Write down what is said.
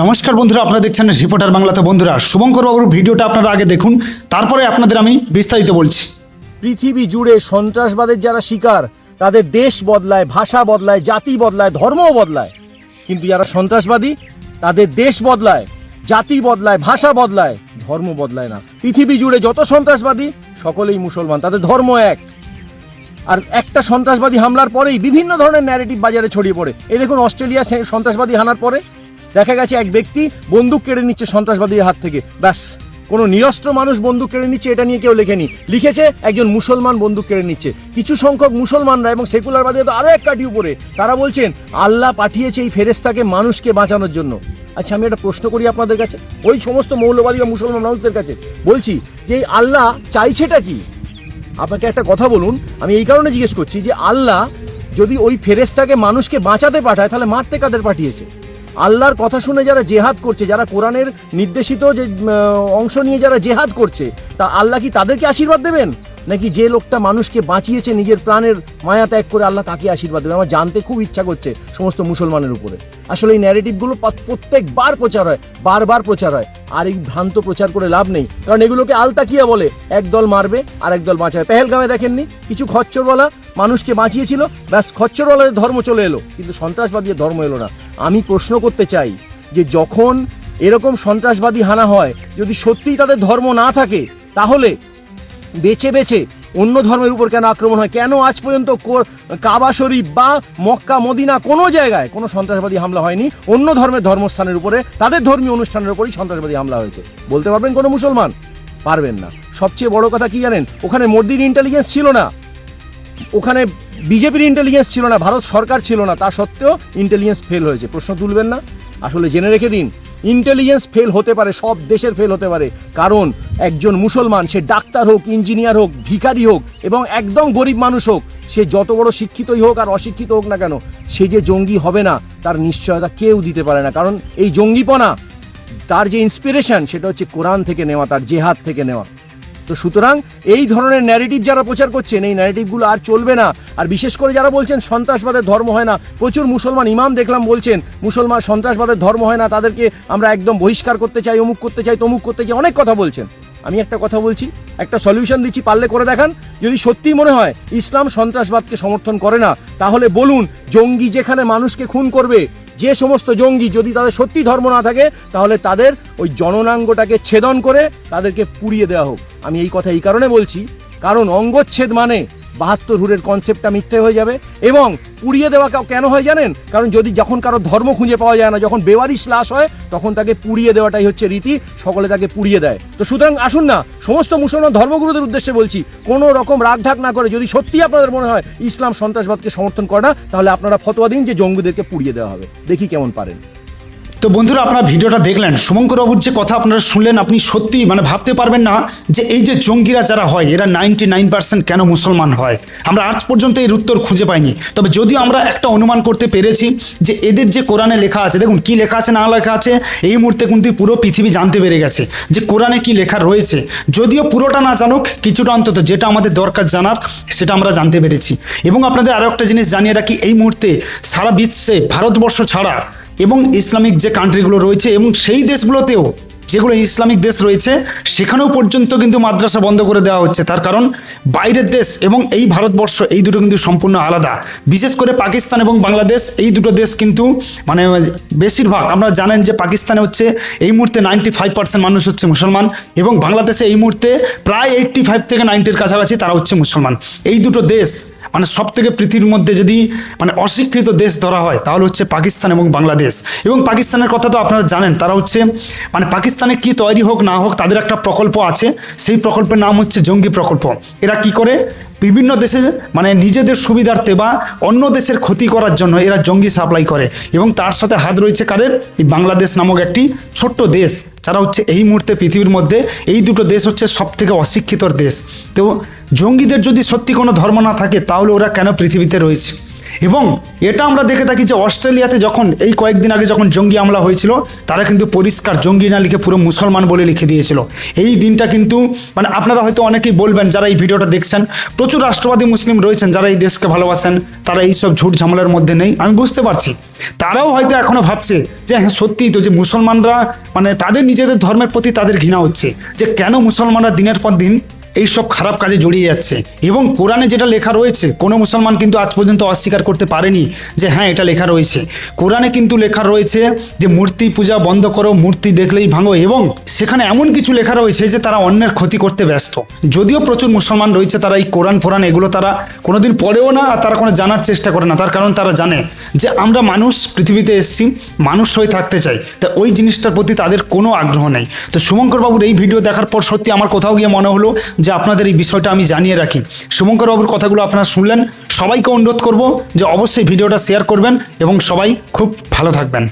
নমস্কার বন্ধুরা, আপনারা দেখছেন রিপোর্টার বাংলাতে। বন্ধুরা, শুভঙ্কর বাবুর ভিডিওটা আপনারা আগে দেখুন, তারপরে আপনাদের আমি বিস্তারিত বলছি। পৃথিবী জুড়ে সন্ত্রাসবাদের যারা শিকার, তাদের দেশ বদলায়, ভাষা বদলায়, জাতি বদলায়, ধর্মও বদলায়। কিন্তু যারা সন্ত্রাসবাদী, তাদের দেশ বদলায়, জাতি বদলায়, ভাষা বদলায়, ধর্ম বদলায় না। পৃথিবী জুড়ে যত সন্ত্রাসবাদী, সকলেই মুসলমান, তাদের ধর্ম এক। আর একটা সন্ত্রাসবাদী হামলার পরেই বিভিন্ন ধরনের ন্যারেটিভ বাজারে ছড়িয়ে পড়ে। এই দেখুন, অস্ট্রেলিয়া সন্ত্রাসবাদী হানার পরে দেখা গেছে এক ব্যক্তি বন্দুক কেড়ে নিচ্ছে সন্ত্রাসবাদীর হাত থেকে। ব্যাস, কোনো নিরস্ত্র মানুষ বন্দুক কেড়ে নিচ্ছে, এটা নিয়ে কেউ লেখেনি। লিখেছে, একজন মুসলমান বন্দুক কেড়ে নিচ্ছে। কিছু সংখ্যক মুসলমানরা এবং সেকুলারবাদী তো আরও এক কাটি উপরে। তারা বলছেন, আল্লাহ পাঠিয়েছে এই ফেরেস্তাকে মানুষকে বাঁচানোর জন্য। আচ্ছা আমি একটা প্রশ্ন করি আপনাদের কাছে। ওই সমস্ত মৌলবাদী বা মুসলমান মানুষদের কাছে। বলছি যে এই আল্লাহ চাইছেটা কি? আপনাকে একটা কথা বলুন, আমি এই কারণে জিজ্ঞেস করছি যে আল্লাহ যদি ওই ফেরেস্তাকে মানুষকে বাঁচাতে পাঠায়, তাহলে মারতে কাদের পাঠিয়েছে? আল্লাহর কথা শুনে যারা জেহাদ করছে, যারা কোরআনের নির্দেশিত যে অংশ নিয়ে যারা জেহাদ করছে, তা আল্লাহ কি তাদেরকে আশীর্বাদ দেবেন? নাকি যে লোকটা মানুষকে বাঁচিয়েছে নিজের প্রাণের মায়া ত্যাগ করে আল্লাহ তাকে আশীর্বাদ দেবে? আমার জানতে খুব ইচ্ছা করছে সমস্ত মুসলমানের উপরে। আসলে এই ন্যারেটিভগুলো প্রত্যেকবার প্রচার হয়, বারবার প্রচার হয়। আর এই ভ্রান্ত প্রচার করে লাভ নেই। কারণ এগুলোকে আলতাকিয়া বলে, একদল মারবে আর একদল বাঁচাবে। পেহেলগামে দেখেননি? কিছু খচ্চরওয়ালা মানুষকে বাঁচিয়েছিল, ব্যাস খচ্চরওয়ালাদের ধর্ম চলে এলো। কিন্তু সন্ত্রাসবাদীর ধর্ম এলো না। আমি প্রশ্ন করতে চাই যে যখন এরকম সন্ত্রাসবাদী হানা হয়, যদি সত্যিই তাদের ধর্ম না থাকে, তাহলে বেছে বেছে অন্য ধর্মের উপর কেন আক্রমণ হয়? কেন আজ পর্যন্ত কাবা শরীফ বা মক্কা, মদিনা কোনো জায়গায় কোনো সন্ত্রাসবাদী হামলা হয়নি? অন্য ধর্মের ধর্মস্থানের উপরে তাদের ধর্মীয় অনুষ্ঠানের উপরেই সন্ত্রাসবাদী হামলা হয়েছে। বলতে পারবেন কোনো মুসলমান? পারবেন না। সবচেয়ে বড় কথা কি জানেন? ওখানে মোদির ইন্টেলিজেন্স ছিল না। ওখানে বিজেপির ইন্টেলিজেন্স ছিল না। ভারত সরকার ছিল না। তা সত্ত্বেও ইন্টেলিজেন্স ফেল হয়েছে। প্রশ্ন তুলবেন না। আসলে জেনে রেখে দিন। ইন্টেলিজেন্স ফেল হতে পারে, সব দেশের ফেল হতে পারে। কারণ একজন মুসলমান, সে ডাক্তার হোক ইঞ্জিনিয়ার হোক, ভিখারি হোক, এবং একদম গরিব মানুষ হোক, সে যত বড় শিক্ষিতই হোক আর অশিক্ষিত হোক না কেন, সে যে জঙ্গি হবে না, তার নিশ্চয়তা কেউ দিতে পারে না। কারণ এই জঙ্গিপনা, তার যে ইন্সপিরেশন সেটা হচ্ছে কোরআন থেকে নেওয়া, তার জেহাদ থেকে নেওয়া। তো সুতরাং এই ধরনের ন্যারেটিভ যারা প্রচার করছেন, এই ন্যারেটিভগুলো আর চলবে না। আর বিশেষ করে যারা বলছেন সন্ত্রাসবাদের ধর্ম হয় না, প্রচুর মুসলমান ইমাম দেখলাম বলছেন, মুসলমান সন্ত্রাসবাদের ধর্ম হয় না, তাদেরকে আমরা একদম বহিষ্কার করতে চাই, অমুক করতে চাই, তমুক করতে চাই, অনেক কথা বলছেন। আমি একটা কথা বলছি, একটা সলিউশন দিচ্ছি, পারলে করে দেখান। যদি সত্যিই মনে হয় ইসলাম সন্ত্রাসবাদকে সমর্থন করে না, তাহলে বলুন, জঙ্গি যেখানে মানুষকে খুন করবে যে সমস্ত জঙ্গি যদি তাদের সত্যি ধর্ম না থাকে, তাহলে তাদের ওই জননাঙ্গটাকে ছেদন করে তাদেরকে পুড়িয়ে দেওয়া হোক। আমি এই কথা এই কারণে বলছি, কারণ অঙ্গচ্ছেদ মানে বাহাত্তর হুরের কনসেপ্টটা মিথ্যে হয়ে যাবে এবং পুড়িয়ে দেওয়া কেন হয় জানেন? কারণ যদি যখন কারও ধর্ম খুঁজে পাওয়া যায় না, যখন বেওয়ারিশ লাশ হয়, তখন তাকে পুড়িয়ে দেওয়াটাই হচ্ছে রীতি, সকলে তাকে পুড়িয়ে দেয়। তো সুতরাং আসুন না, সমস্ত মুসলমান ধর্মগুরুদের উদ্দেশ্যে বলছি, কোনো রকম রাগঢাক না করে, যদি সত্যি আপনাদের মনে হয় ইসলাম সন্ত্রাসবাদকে সমর্থন করে না, তাহলে আপনারা ফতোয়া দিন যে জঙ্গিদেরকে পুড়িয়ে দেওয়া হবে। দেখি কেমন পারেন। তো বন্ধুরা আপনারা ভিডিওটা দেখলেন শুভঙ্কর বাবুর যে কথা আপনারা শুনলেন, আপনি সত্যি মানে ভাবতে পারবেন না যে এই যে জঙ্গিরা যারা হয়, এরা নাইনটি নাইন পার্সেন্ট কেন মুসলমান হয়? আমরা আজ পর্যন্ত এর উত্তর খুঁজে পাইনি। তবে যদিও আমরা একটা অনুমান করতে পেরেছি যে এদের যে কোরআনে লেখা আছে, দেখুন কি লেখা আছে, না লেখা আছে, এই মুহূর্তে কিন্তু পুরো পৃথিবী জানতে পেরে গেছে যে কোরআনে কি লেখা রয়েছে। যদিও পুরোটা না জানুক, কিছুটা অন্তত যেটা আমাদের দরকার জানার, সেটা আমরা জানতে পেরেছি। এবং আপনাদের আরও একটা জিনিস জানিয়ে রাখি, এই মুহূর্তে সারা বিশ্বে, ভারতবর্ষ ছাড়া এবং ইসলামিক যে কান্ট্রিগুলো রয়েছে এবং সেই দেশগুলোতেও যেগুলো ইসলামিক দেশ রয়েছে, সেখানেও পর্যন্ত কিন্তু মাদ্রাসা বন্ধ করে দেওয়া হচ্ছে। তার কারণ, বাইরের দেশ এবং এই ভারতবর্ষ এই দুটো কিন্তু সম্পূর্ণ আলাদা। বিশেষ করে পাকিস্তান এবং বাংলাদেশ, এই দুটো দেশ কিন্তু মানে বেশিরভাগ আমরা জানেন যে পাকিস্তানে হচ্ছে এই মুহূর্তে নাইনটি ফাইভ পার্সেন্ট মানুষ হচ্ছে মুসলমান এবং বাংলাদেশে এই মুহূর্তে প্রায় এইট্টি ফাইভ থেকে নাইনটির কাছাকাছি তারা হচ্ছে মুসলমান। এই দুটো দেশ মানে সব থেকে পৃথিবীর মধ্যে যদি মানে অশিক্ষিত দেশ ধরা হয়, তাহলে হচ্ছে পাকিস্তান এবং বাংলাদেশ। এবং পাকিস্তানের কথা তো আপনারা জানেন, তারা হচ্ছে মানে পাকিস্তানে কি তৈরি হোক, না হোক, তাদের একটা প্রকল্প আছে। সেই প্রকল্পের নাম হচ্ছে জঙ্গি প্রকল্প। এরা কি করে? বিভিন্ন দেশে মানে নিজেদের সুবিধার্থে বা অন্য দেশের ক্ষতি করার জন্য এরা জঙ্গি সাপ্লাই করে। এবং তার সাথে হাত রয়েছে কাদের? এই বাংলাদেশ নামক একটি ছোট্ট দেশ। যারা হচ্ছে এই মুহূর্তে পৃথিবীর মধ্যে এই দুটো দেশ হচ্ছে সব থেকে অশিক্ষিতর দেশ। তো জঙ্গিদের যদি সত্যি কোনো ধর্ম না থাকে, তাহলে ওরা কেন পৃথিবীতে রয়েছে? এবং এটা আমরা দেখে থাকি যে অস্ট্রেলিয়াতে যখন এই কয়েকদিন আগে যখন জঙ্গি হামলা হয়েছিল, তারা কিন্তু পরিষ্কার জঙ্গি না লিখে পুরো মুসলমান বলে লিখে দিয়েছিল। এই দিনটা কিন্তু মানে আপনারা হয়তো অনেকেই বলবেন যারা এই ভিডিওটা দেখছেন, প্রচুর রাষ্ট্রবাদী মুসলিম রয়েছেন যারা এই দেশকে ভালোবাসেন, তারা এই সব ঝুট ঝামেলার মধ্যে নেই। আমি বুঝতে পারছি। তারাও হয়তো এখনও ভাবছে যে হ্যাঁ সত্যিই তো যে মুসলমানরা মানে তাদের নিজেদের ধর্মের প্রতি তাদের ঘৃণা হচ্ছে। যে কেন মুসলমানরা দিনের পর দিন এইসব খারাপ কাজে জড়িয়ে যাচ্ছে। এবং কোরআনে যেটা লেখা রয়েছে, কোনো মুসলমান কিন্তু আজ পর্যন্ত অস্বীকার করতে পারেনি যে হ্যাঁ এটা লেখা রয়েছে। কোরআনে কিন্তু লেখা রয়েছে যে, মূর্তি পূজা বন্ধ করো, মূর্তি দেখলেই ভাঙো এবং সেখানে এমন কিছু লেখা রয়েছে যে, তারা অন্যের ক্ষতি করতে ব্যস্ত। যদিও প্রচুর মুসলমান রয়েছে, তারা এই কোরআন, ফোরান এগুলো তারা কোনোদিন পড়েও না আর তারা কোনো জানার চেষ্টা করে না। তার কারণ তারা জানে যে, আমরা মানুষ পৃথিবীতে এসেছি, মানুষ হয়ে থাকতে চাই। তা ওই জিনিসটার প্রতি তাদের কোনো আগ্রহ নেই। তো শুভঙ্কর বাবুর এই ভিডিও দেখার পর সত্যি আমার কোথাও গিয়ে মনে হলো যে আপনাদের এই বিষয়টা আমি জানিয়ে রাখি। শুভঙ্কর বাবুর কথাগুলো আপনারা শুনলেন। সবাইকে অনুরোধ করব যে অবশ্যই ভিডিওটা শেয়ার করবেন এবং সবাই খুব ভালো থাকবেন।